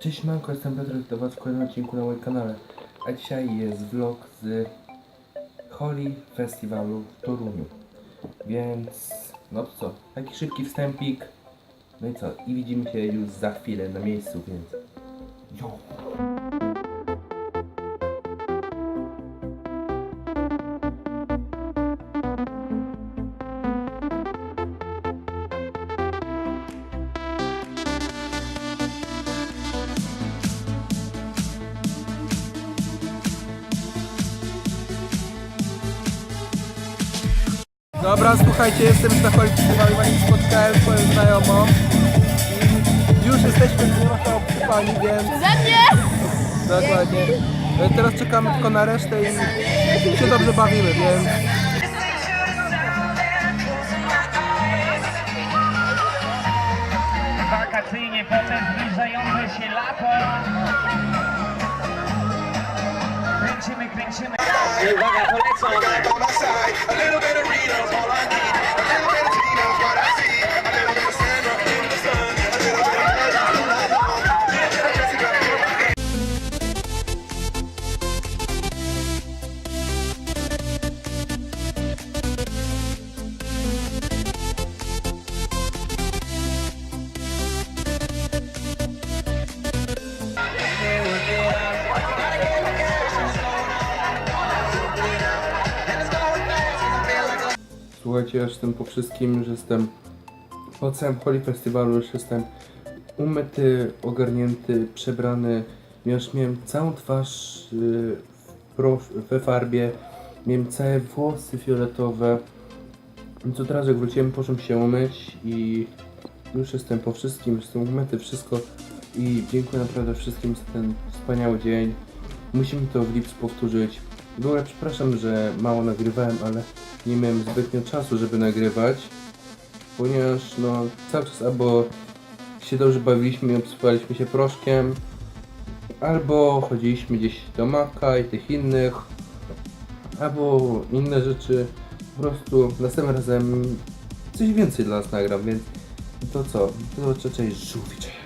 Cześć manko, jestem Piotr, do was w kolejnym odcinku na moim kanale. A dzisiaj jest vlog z Holi Festiwalu w Toruniu. Więc, no to co, taki szybki wstępik. No i co, i widzimy się już za chwilę na miejscu, więc... Jo! Dobra, słuchajcie, jestem już na holi festiwalu, właśnie spotkałem swoją znajomą. I Już jesteśmy trochę obsypani, więc... Ze mnie! Dokładnie. E, Teraz czekamy tylko na resztę i się dobrze bawimy, więc... wakacyjnie, potem zbliżające się lato. Kręcimy, kręcimy. I uwaga, polecą. Słuchajcie, ja jestem po wszystkim, że jestem po całym Holi Festiwalu, już jestem umyty, ogarnięty, przebrany. Już miałem całą twarz yy, w prosz- we farbie, miałem całe włosy fioletowe. Więc od razu jak wróciłem, poszłem się umyć i już jestem po wszystkim, jestem umyty, wszystko. I dziękuję naprawdę wszystkim za ten wspaniały dzień. Musimy to w Lips powtórzyć. W ogóle przepraszam, że mało nagrywałem, ale nie miałem zbytnio czasu, żeby nagrywać, ponieważ no cały czas albo się dobrze bawiliśmy i obsypaliśmy się proszkiem, albo chodziliśmy gdzieś do Maka i tych innych, albo inne rzeczy. Po prostu następnym razem coś więcej dla nas nagram, więc to co? Do zobaczenia, cześć, żółwi, cześć.